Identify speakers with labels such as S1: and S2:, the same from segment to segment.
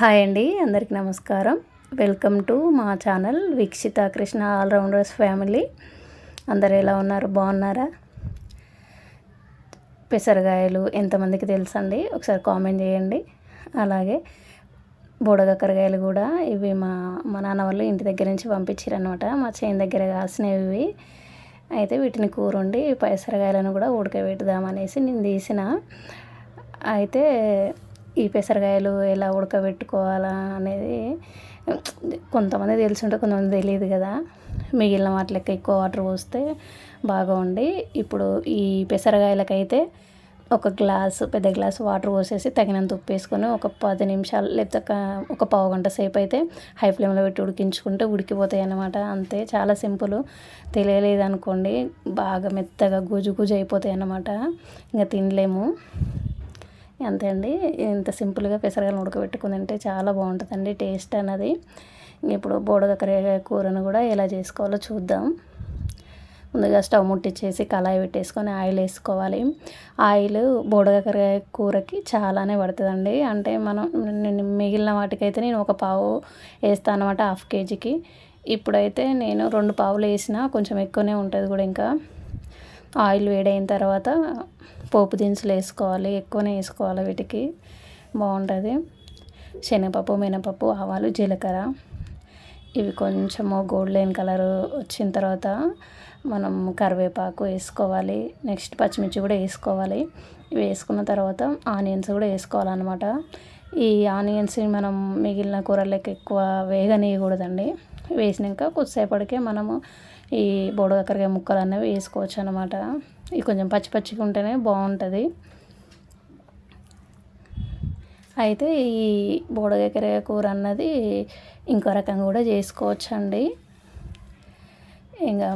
S1: Hi అండి అందరికీ నమస్కారం. వెల్కమ్ టు మా channel Veekshita Krishna allrounders family. అందరు ఎలా ఉన్నారు? బాగున్నారా? పెసరకాయలు ఎంతమందికి తెలుసండి? ఒకసారి కామెంట్ చేయండి. అలాగే బోడగక్కరకాయలు కూడా ఇవి మా మా నాన్న వాళ్ళు ఇంటి దగ్గర నుంచి పంపించారనమాట మా చేను దగ్గర కాసినవి అయితే వీటిని కూర ఉండి పెసరకాయలను కూడా ఉడకబెట్టుదామనేసి నేను తీసిన. అయితే ఈ పెసరకాయలు ఎలా ఉడకబెట్టుకోవాలా అనేది కొంతమంది తెలిసి ఉంటే కొంతమంది తెలియదు కదా. మిగిలిన వాటికి ఎక్కువ వాటర్ పోస్తే బాగుండి. ఇప్పుడు ఈ పెసరకాయలకైతే ఒక గ్లాసు పెద్ద గ్లాసు వాటర్ పోసేసి తగినంత ఉప్పు వేసుకొని ఒక పది నిమిషాలు లేకపోతే ఒక పావు గంట సేపు అయితే హై ఫ్లేమ్లో పెట్టి ఉడికించుకుంటే ఉడికిపోతాయి అన్నమాట. అంతే చాలా సింపుల్. తెలియలేదు అనుకోండి బాగా మెత్తగా గుజు గుజు అయిపోతాయి అన్నమాట. ఇంకా తినలేము. అంతే అండి. ఇంత సింపుల్గా పెసరగాయలు ఉడకబెట్టుకుని తింటే చాలా బాగుంటుందండి టేస్ట్ అన్నది. ఇప్పుడు బోడగకర కూరను కూడా ఎలా చేసుకోవాలో చూద్దాం. ముందుగా స్టవ్ ముట్టించేసి కళాయి పెట్టేసుకొని ఆయిల్ వేసుకోవాలి. ఆయిల్ బోడగకరకాయ కూరకి చాలానే పడుతుందండి. అంటే మనం మిగిలిన వాటికైతే నేను ఒక పావు వేస్తాను అనమాట హాఫ్ కేజీకి. ఇప్పుడైతే నేను రెండు పావులు వేసిన కొంచెం ఎక్కువనే ఉంటుంది కూడా ఇంకా. ఆయిల్ వేడైన తర్వాత పోపు దినుసులు వేసుకోవాలి ఎక్కువనే వేసుకోవాలి వీటికి. బాగుంటుంది. శనగపప్పు మినపప్పు ఆవాలు జీలకర్ర. ఇవి కొంచెము గోల్డెన్ కలర్ వచ్చిన తర్వాత మనం కరివేపాకు వేసుకోవాలి. నెక్స్ట్ పచ్చిమిర్చి కూడా వేసుకోవాలి. ఇవి వేసుకున్న తర్వాత ఆనియన్స్ కూడా వేసుకోవాలన్నమాట. ఈ ఆనియన్స్ మనం మిగిలిన కూరలకి ఎక్కువ వేగనీయకూడదండి. వేసినాక కొద్దిసేపటికే మనము ఈ బోడకాకరకాయ ముక్కలు అనేవి వేసుకోవచ్చు అనమాట ఇవి కొంచెం పచ్చి పచ్చిగా ఉంటేనే బాగుంటుంది. అయితే ఈ బోడకాకరకాయ కూర అన్నది ఇంకో రకంగా కూడా చేసుకోవచ్చు అండి ఇంకా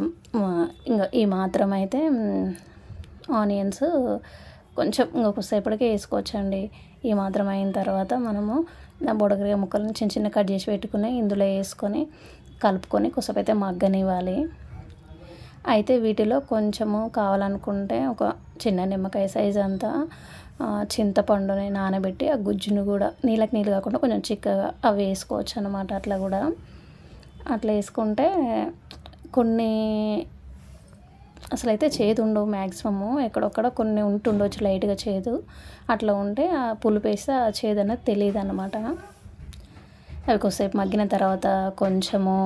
S1: ఇంకా ఈ మాత్రం అయితే ఆనియన్స్ కొంచెం ఇంకొకసేపటికే వేసుకోవచ్చండి. ఈ మాత్రం అయిన తర్వాత మనము బుడగరిగా ముక్కలను చిన్న చిన్న కట్ చేసి పెట్టుకుని ఇందులో వేసుకొని కలుపుకొని కొసపైతే మగ్గనివ్వాలి. అయితే వీటిలో కొంచెము కావాలనుకుంటే ఒక చిన్న నిమ్మకాయ సైజ్ అంతా చింతపండుని నానబెట్టి ఆ గుజ్జును కూడా నీళ్ళకి నీళ్ళు కాకుండా కొంచెం చిక్కగా అవి వేసుకోవచ్చు అనమాట అట్లా కూడా. అట్లా వేసుకుంటే కొన్ని అసలు అయితే చేదు ఉండవు మ్యాక్సిమము ఎక్కడొక్కడ కొన్ని ఉంటుండొచ్చు లైట్గా చేదు. అట్లా ఉంటే ఆ పులుపు వేస్తే ఆ చేదు అనేది తెలియదు అనమాట అవి కొద్దిసేపు మగ్గిన తర్వాత కొంచెము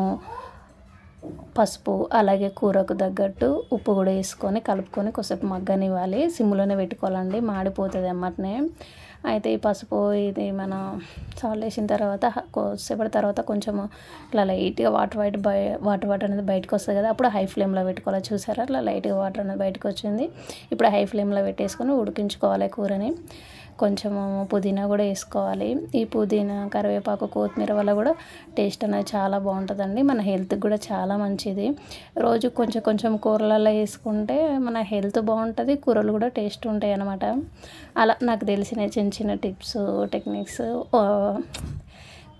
S1: పసుపు అలాగే కూరకు తగ్గట్టు ఉప్పు కూడా వేసుకొని కలుపుకొని కొద్దిసేపు మగ్గనివ్వాలి. సిమ్లోనే పెట్టుకోవాలండి మాడిపోతుంది అమ్మటనే. అయితే ఈ పసుపు ఇది మన సాల్ట్ వేసిన తర్వాత కొద్దిసేపటి తర్వాత కొంచెం ఇట్లా లైట్గా వాటర్ వైట్ బయ వాటర్ వాటర్ అనేది బయటకు వస్తుంది కదా అప్పుడు హై ఫ్లేమ్లో పెట్టుకోవాలి. చూసారా? అట్లా లైట్గా వాటర్ అనేది బయటకు వచ్చింది. ఇప్పుడు హై ఫ్లేమ్లో పెట్టేసుకొని ఉడికించుకోవాలి కూరని. కొంచెము పుదీనా కూడా వేసుకోవాలి. ఈ పుదీనా కరివేపాకు కొత్తిమీర వల్ల కూడా టేస్ట్ అనేది చాలా బాగుంటుందండి. మన హెల్త్కి కూడా చాలా మంచిది. రోజు కొంచెం కొంచెం కూరలలో వేసుకుంటే మన హెల్త్ బాగుంటుంది కూరలు కూడా టేస్ట్ ఉంటాయి అన్నమాట. అలా నాకు తెలిసిన చిన్న చిన్న టిప్స్ టెక్నిక్స్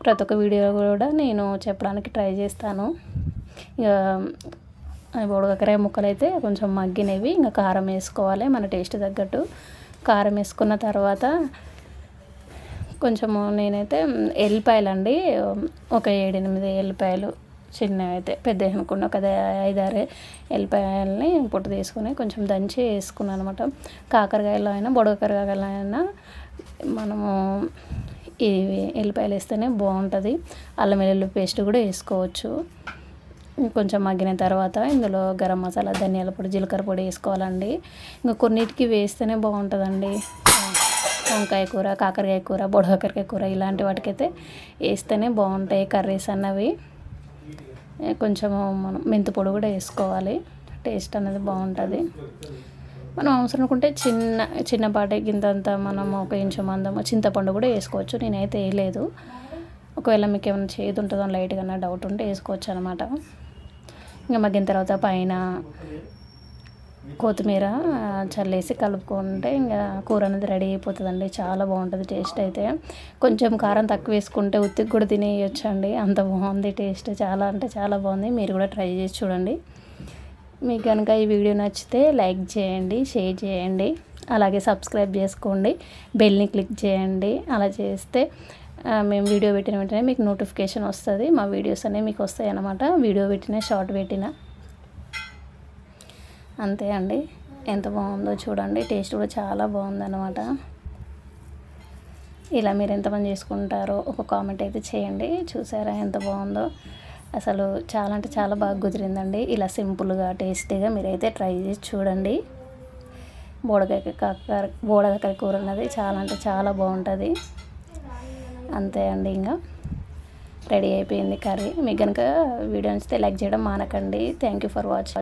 S1: ప్రతి ఒక్క వీడియో కూడా నేను చెప్పడానికి ట్రై చేస్తాను. ఇక బుడగకరాయ ముక్కలు అయితే కొంచెం మగ్గినవి ఇంకా కారం వేసుకోవాలి మన టేస్ట్ తగ్గట్టు. కారం వేసుకున్న తర్వాత కొంచెము నేనైతే ఎల్లిపాయలు అండి ఒక ఏడెనిమిది ఎల్లిపాయలు చిన్నవి అయితే పెద్ద అనుకున్న ఒక ఐదారు ఎల్లిపాయలని పొట్టు తీసుకుని కొంచెం దంచి వేసుకున్నాను అనమాట కాకరకాయలు అయినా బొడగకరకాయలు అయినా మనము ఇవి ఎల్లిపాయలు వేస్తేనే బాగుంటుంది. అల్లం వెల్లుల్లి పేస్ట్ కూడా వేసుకోవచ్చు. కొంచెం మగ్గిన తర్వాత ఇందులో గరం మసాలా ధనియాల పొడి జీలకర్ర పొడి వేసుకోవాలండి. ఇంకా కొన్నిటికి వేస్తేనే బాగుంటుందండి. వంకాయ కూర కాకరకాయ కూర బొడకాకరకాయ కూర ఇలాంటి వాటికైతే వేస్తేనే బాగుంటాయి కర్రీస్ అన్నవి. కొంచెం మనం మెంతి పొడి కూడా వేసుకోవాలి. టేస్ట్ అనేది బాగుంటుంది. మనం అవసరం అనుకుంటే చిన్న చిన్నపాటి గింతంత మనం ఒక ఇంచు మందము చింతపండు కూడా వేసుకోవచ్చు. నేనైతే వేయలేదు. ఒకవేళ మీకు ఏమైనా చేదు ఉంటుందో లైట్గా డౌట్ ఉంటే వేసుకోవచ్చు అనమాట ఇంకా మగ్గిన తర్వాత పైన కొత్తిమీర చల్లేసి కలుపుకుంటే ఇంకా కూర అనేది రెడీ అయిపోతుందండి. చాలా బాగుంటుంది టేస్ట్ అయితే. కొంచెం కారం తక్కువ వేసుకుంటే ఉత్తికి కూడా తినేయొచ్చండి. అంత బాగుంది టేస్ట్. చాలా అంటే చాలా బాగుంది. మీరు కూడా ట్రై చేసి చూడండి. మీకు కనుక ఈ వీడియో నచ్చితే లైక్ చేయండి షేర్ చేయండి. అలాగే సబ్స్క్రైబ్ చేసుకోండి. బెల్ని క్లిక్ చేయండి. అలా చేస్తే మేము వీడియో పెట్టిన వెంటనే మీకు నోటిఫికేషన్ వస్తుంది. మా వీడియోస్ అనేవి మీకు వస్తాయి అన్నమాట వీడియో పెట్టిన షార్ట్ పెట్టిన. అంతే అండి. ఎంత బాగుందో చూడండి. టేస్ట్ కూడా చాలా బాగుందన్నమాట. ఇలా మీరు ఎంతమంది చేసుకుంటారో ఒక కామెంట్ అయితే చేయండి. చూసారా ఎంత బాగుందో. అసలు చాలా అంటే చాలా బాగా కుదిరిందండి. ఇలా సింపుల్గా టేస్టీగా మీరైతే ట్రై చేసి చూడండి. బోడకాయ కాకర బోడకాయ కూర అన్నది చాలా అంటే చాలా బాగుంటుంది. అంతే అండి ఇంకా. రెడీ అయిపోయింది కర్రీ. మీకు కనుక వీడియో నచ్చితే లైక్ చేయడం మానకండి. Thank you for watching